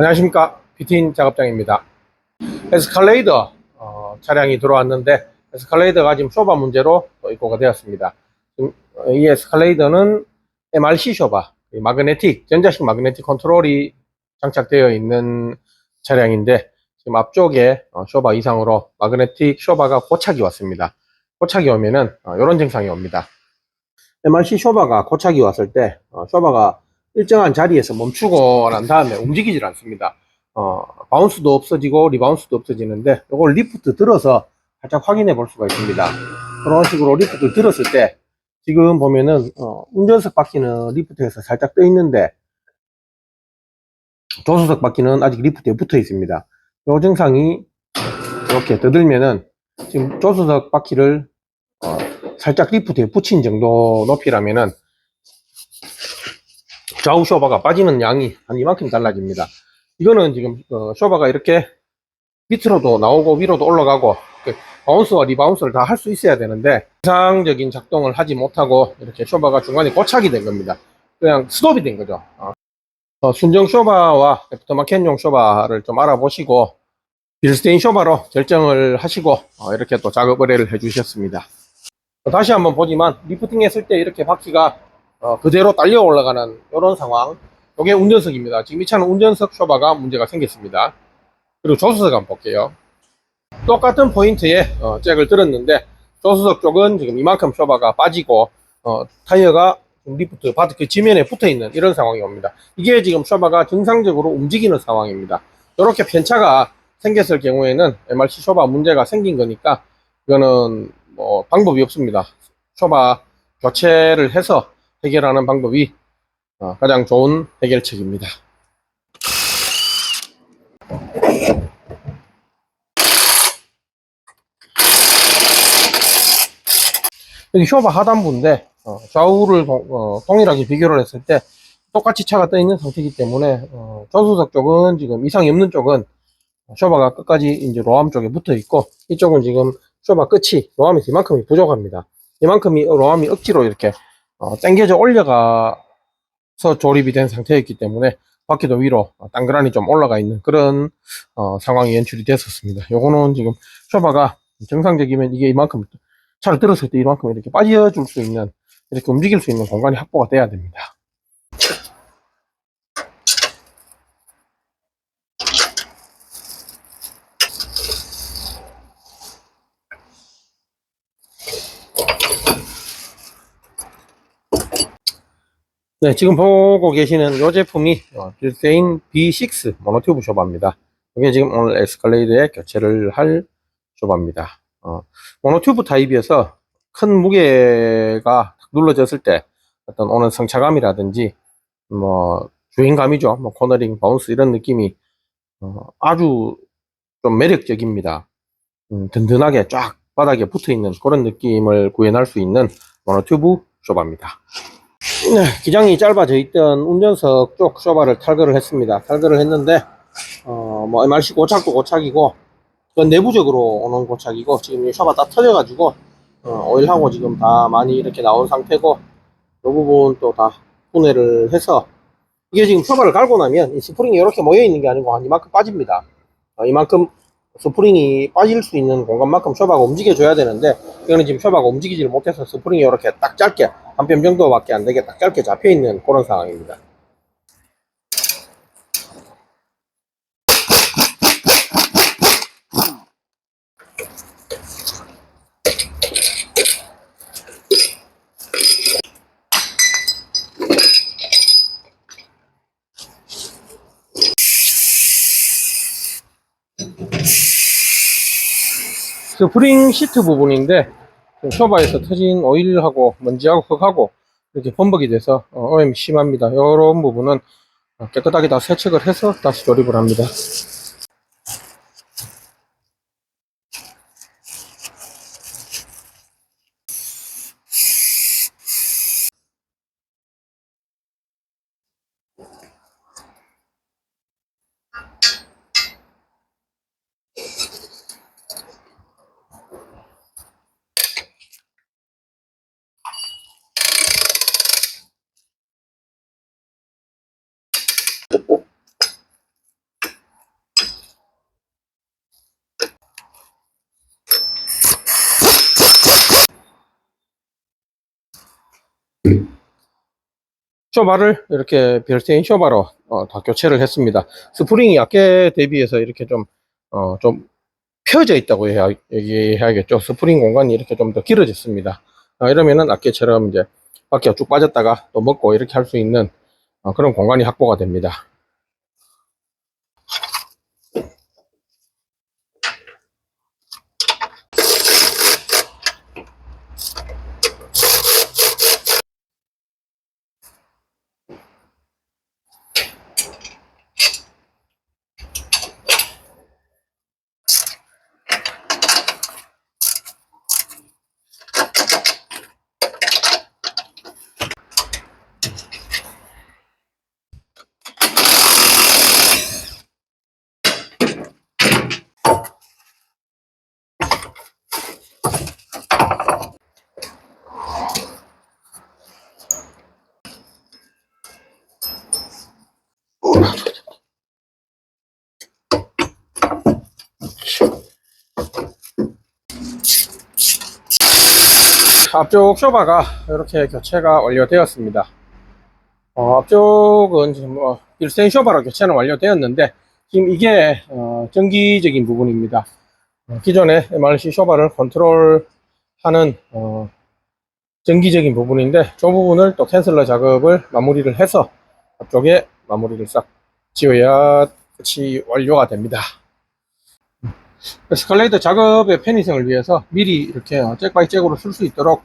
안녕하십니까. 비트인 작업장입니다. 에스컬레이더 어, 차량이 들어왔는데 에스컬레이더가 지금 쇼바 문제로 또 입고가 되었습니다. 어, 이 에스컬레이더는 MRC 쇼바 이 마그네틱 전자식 마그네틱 컨트롤이 장착되어 있는 차량인데 지금 앞쪽에 어, 쇼바 이상으로 마그네틱 쇼바가 고착이 왔습니다. 고착이 오면은 이런 증상이 옵니다. MRC 쇼바가 고착이 왔을 때 어, 쇼바가 일정한 자리에서 멈추고 난 다음에 움직이질 않습니다. 어, 바운스도 없어지고 리바운스도 없어지는데 이걸 리프트 들어서 살짝 확인해 볼 수가 있습니다. 그런 식으로 리프트 들었을 때 지금 보면은 어, 운전석 바퀴는 리프트에서 살짝 떠 있는데 조수석 바퀴는 아직 리프트에 붙어 있습니다. 이 증상이 이렇게 떠들면은 지금 조수석 바퀴를 어, 살짝 리프트에 붙인 정도 높이라면은 좌우 쇼바가 빠지는 양이 한 이만큼 달라집니다. 이거는 지금 어, 쇼바가 이렇게 밑으로도 나오고 위로도 올라가고 그 바운스와 리바운스를 다 할 수 있어야 되는데 정상적인 작동을 하지 못하고 이렇게 쇼바가 중간에 고착이 된 겁니다. 그냥 스톱이 된 거죠. 어, 어, 순정 쇼바와 애프터 마켓용 쇼바를 좀 알아보시고 빌스테인 쇼바로 결정을 하시고 어, 이렇게 또 작업 의뢰를 해주셨습니다. 다시 한번 보지만 리프팅 했을 때 이렇게 바퀴가 어, 그대로 딸려 올라가는 이런 상황. 이게 운전석입니다. 지금 이 차는 운전석 쇼바가 문제가 생겼습니다. 그리고 조수석 한번 볼게요. 똑같은 포인트에 어, 잭을 들었는데 조수석 쪽은 지금 이만큼 쇼바가 빠지고 어, 타이어가 좀 리프트 바드 그 지면에 붙어 있는 이런 상황이 옵니다. 이게 지금 쇼바가 정상적으로 움직이는 상황입니다. 이렇게 편차가 생겼을 경우에는 MRC 쇼바 문제가 생긴 거니까 이거는 뭐 방법이 없습니다. 쇼바 교체를 해서 해결하는 방법이 어, 가장 좋은 해결책입니다. 여기 쇼바 하단부인데 어, 좌우를 동, 어, 동일하게 비교를 했을 때 똑같이 차가 떠 있는 상태이기 때문에 어, 조수석 쪽은 지금 이상이 없는 쪽은 쇼바가 끝까지 이제 로암 쪽에 붙어 있고 이쪽은 지금 쇼바 끝이 로암에서 이만큼이 부족합니다. 이만큼이 로암이 억지로 이렇게 어, 당겨져 올려가서 조립이 된 상태였기 때문에 바퀴도 위로 어, 땅그란이 좀 올라가 있는 그런 어, 상황이 연출이 됐었습니다. 요거는 지금 쇼바가 정상적이면 이게 이만큼 차를 들었을 때 이만큼 이렇게 빠져줄 수 있는 이렇게 움직일 수 있는 공간이 확보가 돼야 됩니다. 네, 지금 보고 계시는 이 제품이 어, 빌세인 B6 모노튜브 쇼바입니다. 이게 지금 오늘 에스컬레이드에 교체를 할 쇼바입니다. 어, 모노튜브 타입이어서 큰 무게가 눌러졌을 때 어떤 오는 성차감이라든지 뭐 주행감이죠. 뭐 코너링, 바운스 이런 느낌이 어, 아주 좀 매력적입니다. 음, 든든하게 쫙 바닥에 붙어 있는 그런 느낌을 구현할 수 있는 모노튜브 쇼바입니다. 네, 기장이 짧아져 있던 운전석 쪽 쇼바를 탈거를 했습니다. 탈거를 했는데, 어, 뭐, MRC 고착도 고착이고, 그건 내부적으로 오는 고착이고, 지금 이 쇼바 다 터져가지고, 어, 오일하고 지금 다 많이 이렇게 나온 상태고, 이 부분 또 다 분해를 해서, 이게 지금 쇼바를 갈고 나면, 이 스프링이 이렇게 모여 있는 게 아니고, 한 이만큼 빠집니다. 어, 이만큼 스프링이 빠질 수 있는 공간만큼 쇼바가 움직여줘야 되는데, 이거는 지금 쇼바가 움직이지를 못해서 스프링이 이렇게 딱 짧게, 한 뼘 정도밖에 안 되게 딱 짧게 잡혀 있는 그런 상황입니다. 스프링 시트 부분인데 쇼바에서 터진 오일하고 먼지하고 흙하고 이렇게 범벅이 돼서 어, 오염이 심합니다. 이런 부분은 어, 깨끗하게 다 세척을 해서 다시 조립을 합니다. 쇼바를 이렇게 별스테인 쇼바로 어, 다 교체를 했습니다. 스프링이 아까 대비해서 이렇게 좀, 어, 좀 펴져 있다고 해야, 얘기해야겠죠. 스프링 공간이 이렇게 좀 더 길어졌습니다. 어, 이러면은 아까처럼 이제 바퀴가 쭉 빠졌다가 또 먹고 이렇게 할 수 있는 어, 그런 공간이 확보가 됩니다. 앞쪽 쇼바가 이렇게 교체가 완료되었습니다. 어, 앞쪽은 지금 뭐 일센 쇼바로 교체는 완료되었는데 지금 이게 어, 전기적인 부분입니다. 어, 기존의 MRC 쇼바를 컨트롤하는 어, 전기적인 부분인데 저 부분을 또 캔슬러 작업을 마무리를 해서 앞쪽에 마무리를 싹 지어야 끝이 완료가 됩니다. 에스컬레이터 작업의 편의성을 위해서 미리 이렇게 어, 잭 바이 잭으로 쓸 수 있도록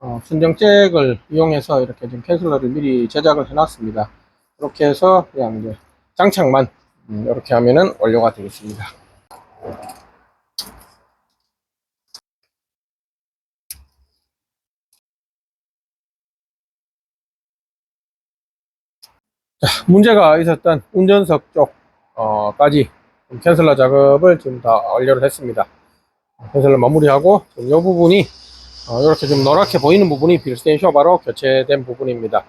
어, 순정 잭을 이용해서 이렇게 좀 캔슬러를 미리 제작을 해놨습니다. 이렇게 해서 그냥 이제 장착만 음, 이렇게 하면은 완료가 되겠습니다. 자, 문제가 있었던 운전석 쪽까지 캔슬러 작업을 지금 다 완료를 했습니다. 캔슬러 마무리하고 지금 이 부분이 어, 이렇게 좀 노랗게 보이는 부분이 빌스테인 쇼바로 교체된 부분입니다.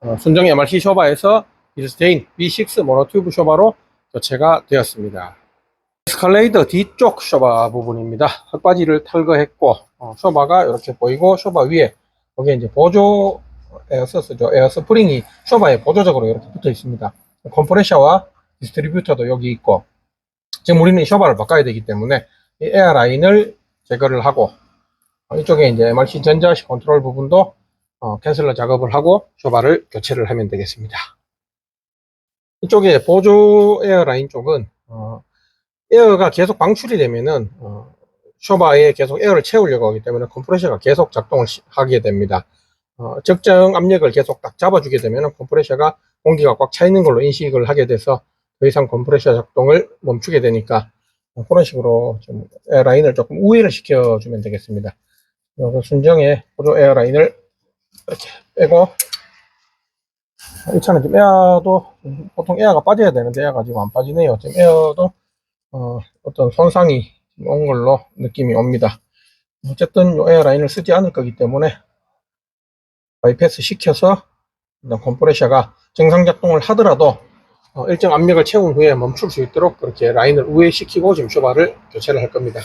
어, 순정 MRC 쇼바에서 빌스테인 B6 모노튜브 쇼바로 교체가 되었습니다. 에스컬레이더 뒤쪽 쇼바 부분입니다. 흙바지를 탈거했고 어, 쇼바가 이렇게 보이고 쇼바 위에 여기 이제 보조 에어서스죠. 에어 스프링이 쇼바에 보조적으로 이렇게 붙어 있습니다. 컴프레셔와 디스트리뷰터도 여기 있고 지금 우리는 이 쇼바를 바꿔야 되기 때문에 이 에어 라인을 제거를 하고 어, 이쪽에 이제 MRC 전자식 컨트롤 부분도 어, 캔슬러 작업을 하고 쇼바를 교체를 하면 되겠습니다. 이쪽에 보조 에어 라인 쪽은 어, 에어가 계속 방출이 되면은 어, 쇼바에 계속 에어를 채우려고 하기 때문에 컴프레셔가 계속 작동을 시- 하게 됩니다. 어, 적정 압력을 계속 딱 잡아주게 되면 컴프레셔가 공기가 꽉 차 있는 걸로 인식을 하게 돼서 더 이상 컴프레셔 작동을 멈추게 되니까 어, 그런 식으로 좀 에어라인을 조금 우회를 시켜주면 되겠습니다. 어, 그 순정의 보조 에어라인을 이렇게 빼고 이 차는 지금 에어도 보통 에어가 빠져야 되는데 에어가 지금 안 빠지네요. 지금 에어도 어, 어떤 손상이 온 걸로 느낌이 옵니다. 어쨌든 이 에어라인을 쓰지 않을 거기 때문에 바이패스 시켜서 일단 컴프레셔가 정상 작동을 하더라도 어, 일정 압력을 채운 후에 멈출 수 있도록 그렇게 라인을 우회시키고 지금 쇼바를 교체를 할 겁니다.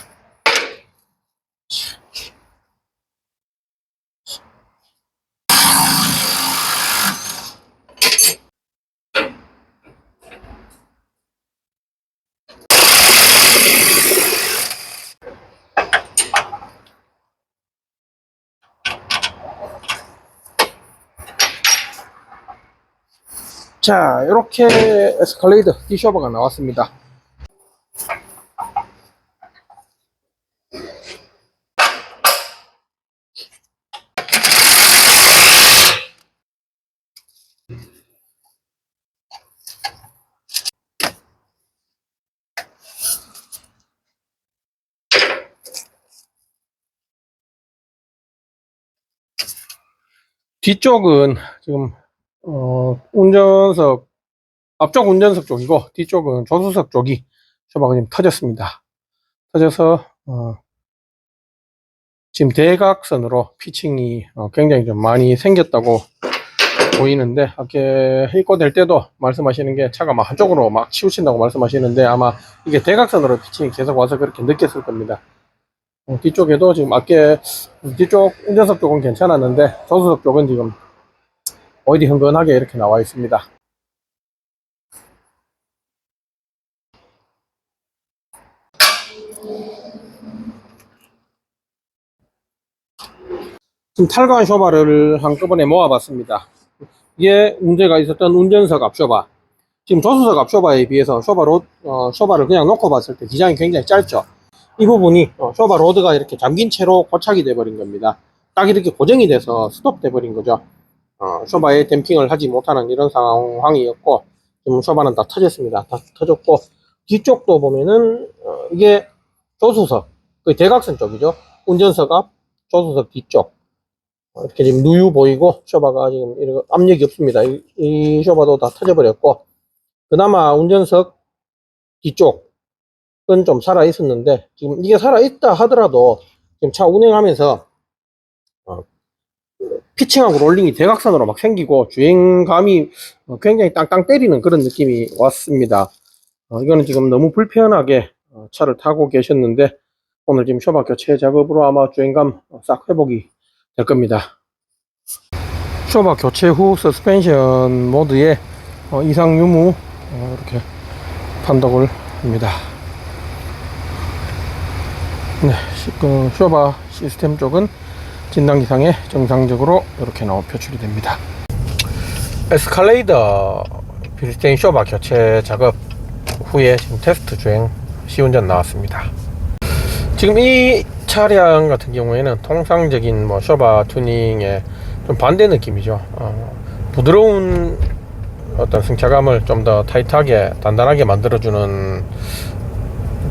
자, 이렇게 에스컬레이드 D쇼버가 나왔습니다. 뒤쪽은 지금 어, 운전석, 앞쪽 운전석 쪽이고, 뒤쪽은 조수석 쪽이 지금 터졌습니다. 터져서, 어, 지금 대각선으로 피칭이 어, 굉장히 좀 많이 생겼다고 보이는데, 아까 입고 될 때도 말씀하시는 게 차가 막 한쪽으로 막 치우친다고 말씀하시는데, 아마 이게 대각선으로 피칭이 계속 와서 그렇게 느꼈을 겁니다. 어, 뒤쪽에도 지금 아까 뒤쪽 운전석 쪽은 괜찮았는데, 조수석 쪽은 지금 어디 흥건하게 이렇게 나와 있습니다. 지금 탈관 쇼바를 한꺼번에 모아봤습니다. 이게 문제가 있었던 운전석 앞 쇼바. 지금 조수석 앞 쇼바에 비해서 쇼바 로, 어, 쇼바를 그냥 놓고 봤을 때 기장이 굉장히 짧죠. 이 부분이 어, 쇼바 로드가 이렇게 잠긴 채로 고착이 돼버린 겁니다. 딱 이렇게 고정이 돼서 스톱 돼 버린 거죠. 어, 쇼바에 댐핑을 하지 못하는 이런 상황이었고 지금 쇼바는 다 터졌습니다. 다 터졌고 뒤쪽도 보면은 어, 이게 조수석 그 대각선 쪽이죠. 운전석 앞 조수석 뒤쪽 어, 이렇게 지금 누유 보이고 쇼바가 지금 이렇게 압력이 없습니다. 이, 이 쇼바도 다 터져버렸고 그나마 운전석 뒤쪽은 좀 살아 있었는데 지금 이게 살아 있다 하더라도 지금 차 운행하면서 어, 피칭하고 롤링이 대각선으로 막 생기고 주행감이 어, 굉장히 땅땅 때리는 그런 느낌이 왔습니다. 어, 이거는 지금 너무 불편하게 어, 차를 타고 계셨는데 오늘 지금 쇼바 교체 작업으로 아마 주행감 어, 싹 회복이 될 겁니다. 쇼바 교체 후 서스펜션 모드에 어, 이상 유무 어, 이렇게 판독을 합니다. 네, 시- 그 쇼바 시스템 쪽은 진단기상에 정상적으로 이렇게 나와 표출이 됩니다. 에스컬레이더 빌스테인 쇼바 교체 작업 후에 지금 테스트 주행 시운전 나왔습니다. 지금 이 차량 같은 경우에는 통상적인 뭐 쇼바 튜닝에 좀 반대 느낌이죠. 어, 부드러운 어떤 승차감을 좀 더 타이트하게 단단하게 만들어주는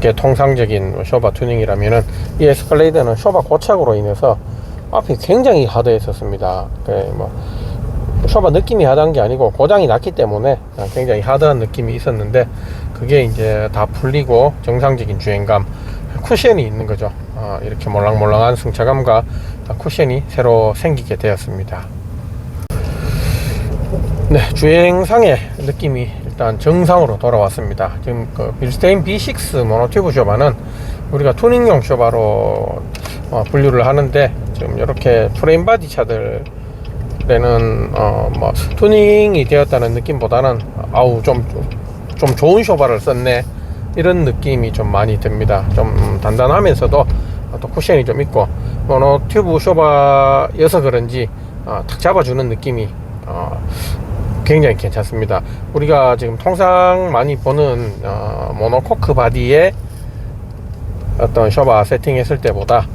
게 통상적인 뭐 쇼바 튜닝이라면은 이 에스컬레이더는 쇼바 고착으로 인해서 앞이 굉장히 하드했었습니다. 그뭐 쇼바 느낌이 하드한 게 아니고 고장이 났기 때문에 굉장히 하드한 느낌이 있었는데 그게 이제 다 풀리고 정상적인 주행감 쿠션이 있는 거죠. 어, 이렇게 몰랑몰랑한 승차감과 쿠션이 새로 생기게 되었습니다. 네, 주행상의 느낌이 일단 정상으로 돌아왔습니다. 지금 그 빌스테인 B6 모노튜브 쇼바는 우리가 투닝용 쇼바로 어, 분류를 하는데 지금 이렇게 프레임 바디 차들에는 어, 뭐 투닝이 되었다는 느낌보다는 아우 좀 좀 좋은 쇼바를 썼네 이런 느낌이 좀 많이 듭니다. 좀 단단하면서도 또 쿠션이 좀 있고 모노 튜브 쇼바여서 그런지 어, 탁 잡아주는 느낌이 어, 굉장히 괜찮습니다. 우리가 지금 통상 많이 보는 어, 모노코크 바디에 어떤 쇼바 세팅했을 때보다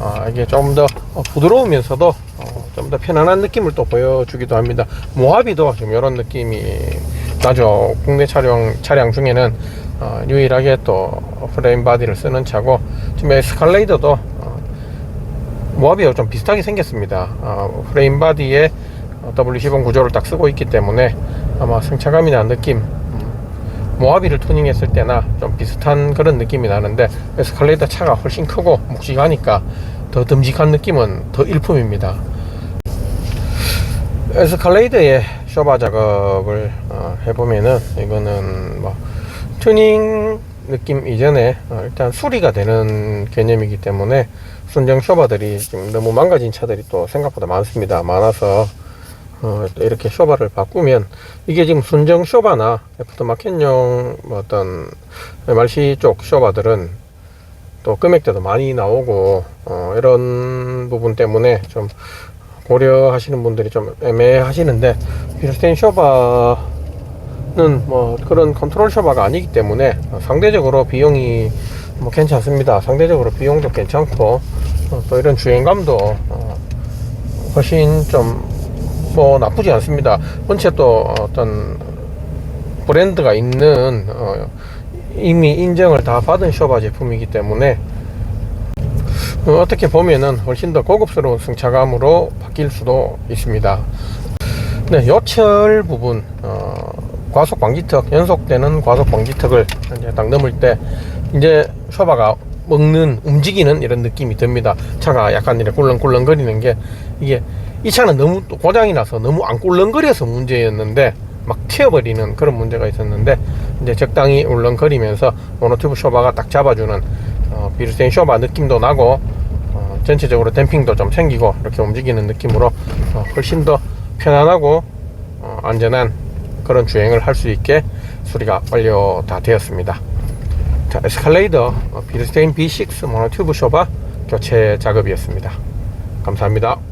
어, 이게 좀 더 부드러우면서도 어, 좀더 편안한 느낌을 또 보여주기도 합니다. 모하비도 지금 이런 느낌이 나죠. 국내 차량 차량 중에는 어, 유일하게 또 프레임 바디를 쓰는 차고 지금 에스칼레이더도 어, 모하비와 좀 비슷하게 생겼습니다. 어, 프레임 바디에 W10 구조를 딱 쓰고 있기 때문에 아마 승차감이나 느낌 음, 모하비를 투닝했을 때나 좀 비슷한 그런 느낌이 나는데 에스컬레이터 차가 훨씬 크고 묵직하니까 더 듬직한 느낌은 더 일품입니다. 에스컬레이터의 쇼바 작업을 어, 해보면은 이거는 뭐 튜닝 느낌 이전에 어, 일단 수리가 되는 개념이기 때문에 순정 쇼바들이 지금 너무 망가진 차들이 또 생각보다 많습니다. 많아서 어, 또 이렇게 쇼바를 바꾸면 이게 지금 순정 쇼바나 애프터마켓용 뭐 어떤 MRC 쪽 쇼바들은 또 금액대도 많이 나오고 어, 이런 부분 때문에 좀 고려하시는 분들이 좀 애매하시는데 빌스테인 쇼바는 뭐 그런 컨트롤 쇼바가 아니기 때문에 어, 상대적으로 비용이 뭐 괜찮습니다. 상대적으로 비용도 괜찮고 어, 또 이런 주행감도 어, 훨씬 좀 뭐 나쁘지 않습니다. 원체 또 어떤 브랜드가 있는 어, 이미 인정을 다 받은 쇼바 제품이기 때문에 어, 떻게 보면은 훨씬 더 고급스러운 승차감으로 바뀔 수도 있습니다. 네, 요철 부분 어, 과속 방지턱 연속되는 과속 방지턱을 이제 딱 넘을 때 이제 쇼바가 먹는 움직이는 이런 느낌이 듭니다. 차가 약간 이렇게 꿀렁꿀렁거리는 게 이게 이 차는 너무 또 고장이 나서 너무 안 꿀렁거려서 문제였는데 막 튀어버리는 그런 문제가 있었는데 이제 적당히 울렁거리면서 모노튜브 쇼바가 딱 잡아주는 어, 비르스테인 쇼바 느낌도 나고 어, 전체적으로 댐핑도 좀 생기고 이렇게 움직이는 느낌으로 어, 훨씬 더 편안하고 어, 안전한 그런 주행을 할 수 있게 수리가 완료 다 되었습니다. 자, 에스컬레이더 어, 비르스테인 B6 모노튜브 쇼바 교체 작업이었습니다. 감사합니다.